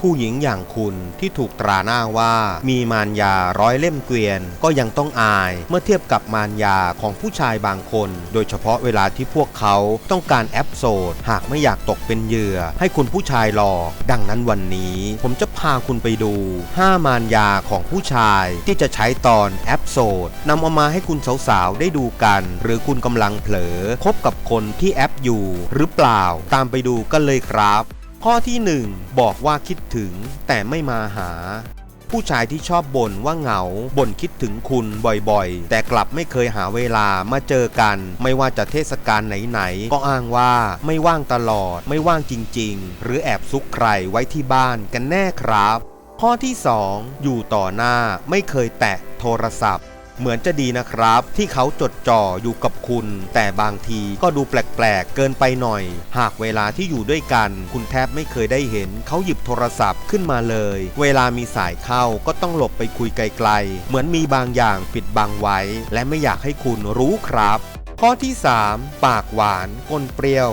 ผู้หญิงอย่างคุณที่ถูกตราหน้าว่ามีมารยาร้อยเล่มเกวียน ก็ยังต้องอายเมื่อเทียบกับมารยาของผู้ชายบางคน โดยเฉพาะเวลาที่พวกเขาต้องการแอปโสดหากไม่อยากตกเป็นเหยื่อ ให้คุณผู้ชายหลอก ดังนั้นวันนี้ ผมจะพาคุณไปดู 5 มารยาของผู้ชายที่จะใช้ตอนแอปโสดนำเอามาให้คุณสาวๆได้ดูกัน หรือคุณกำลังเผลอคบกับคนที่แอปอยู่ หรือเปล่าตามไปดูกันเลยครับ ข้อที่ 1 บอกว่าคิดถึงแต่ไม่มาหา ผู้ชายที่ชอบบ่นว่าเหงาบ่นคิดถึงคุณบ่อยๆ แต่กลับไม่เคยหาเวลามาเจอกัน ไม่ว่าจะเทศกาลไหนๆ ก็อ้างว่าไม่ว่างตลอด ไม่ว่างจริงๆ หรือแอบซุกใครไว้ที่บ้านกันแน่ครับ ข้อที่ 2 อยู่ต่อหน้าไม่เคยแตะโทรศัพท์ เหมือนจะดีนะครับ ที่เขาจดจ่ออยู่กับคุณ แต่บางทีก็ดูแปลกๆ เกินไปหน่อย หากเวลาที่อยู่ด้วยกัน คุณแทบไม่เคยได้เห็น เขาหยิบโทรศัพท์ขึ้นมาเลย เวลามีสายเข้าก็ต้องหลบไปคุยไกลๆ เหมือนมีบางอย่างปิดบังไว้ และไม่อยากให้คุณรู้ครับ ข้อที่ 3 ปากหวานก้นเปรี้ยว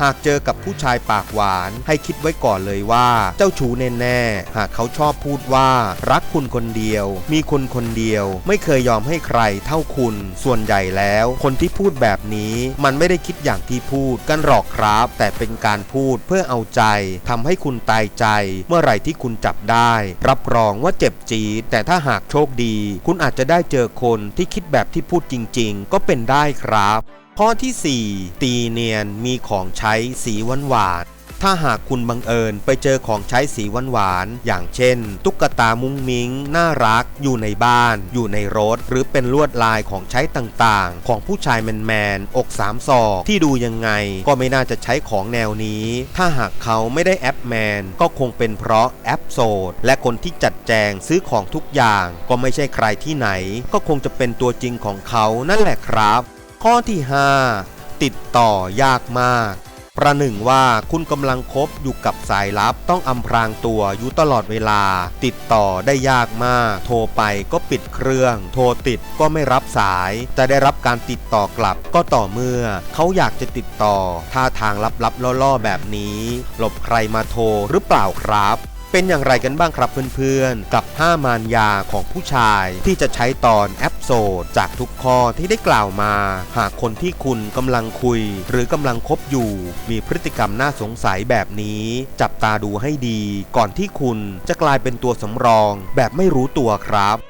หากเจอกับผู้ชายปากหวานให้คิดไว้ก่อนเลยว่า เจ้าชู้แน่ๆหากเขาชอบพูดว่า รักคุณคนเดียว มีคุณคนเดียว ไม่เคยยอมให้ใครเท่าคุณ ส่วนใหญ่แล้ว คนที่พูดแบบนี้มันไม่ได้คิดอย่างที่พูดกันหรอกครับ แต่เป็นการพูดเพื่อเอาใจทำให้คุณตายใจ เมื่อไหร่ที่คุณจับได้ รับรองว่าเจ็บจีดแต่ถ้าหากโชคดี คุณอาจจะได้เจอคนที่คิดแบบที่พูดจริง ๆ ก็เป็นได้ครับ ข้อที่ 4 ตีเนียนมีของใช้สีหวานหวานถ้าหากคุณบังเอิญไปเจอของใช้สีหวานหวานๆ อย่างเช่น ตุ๊กตามุ้งมิ้ง น่ารัก อยู่ในบ้าน อยู่ในรถ หรือเป็นลวดลายของใช้ต่างๆ ของผู้ชายแมนแมนๆ อกสามศอกที่ดูยังไง ก็ไม่น่าจะใช้ของแนวนี้ ถ้าหากเขาไม่ได้แอปแมน ก็คงเป็นเพราะแอปโสด และคนที่จัดแจงซื้อของทุกอย่าง ก็ไม่ใช่ใครที่ไหน ก็คงจะเป็นตัวจริงของเขานั่นแหละครับ ข้อที่ 5 ติดต่อยากมาก ประหนึ่งว่าคุณกำลังคบอยู่กับสายลับต้องอำพรางตัวอยู่ตลอดเวลา ติดต่อได้ยากมาก โทรไปก็ปิดเครื่อง โทรติดก็ไม่รับสาย จะได้รับการติดต่อกลับก็ต่อเมื่อ เขาอยากจะติดต่อท่าทางลับๆล่อๆแบบนี้ หลบใครมาโทรหรือเปล่าครับเป็นอย่างไรกันบ้างครับเพื่อนๆ กับ 5 มารยาของผู้ชายที่จะใช้ตอนแอป โซดจากทุกข้อที่ได้กล่าวมา หากคนที่คุณกำลังคุย หรือกำลังคบอยู่ มีพฤติกรรมน่าสงสัยแบบนี้ จับตาดูให้ดี ก่อนที่คุณจะกลายเป็นตัวสำรอง แบบไม่รู้ตัวครับ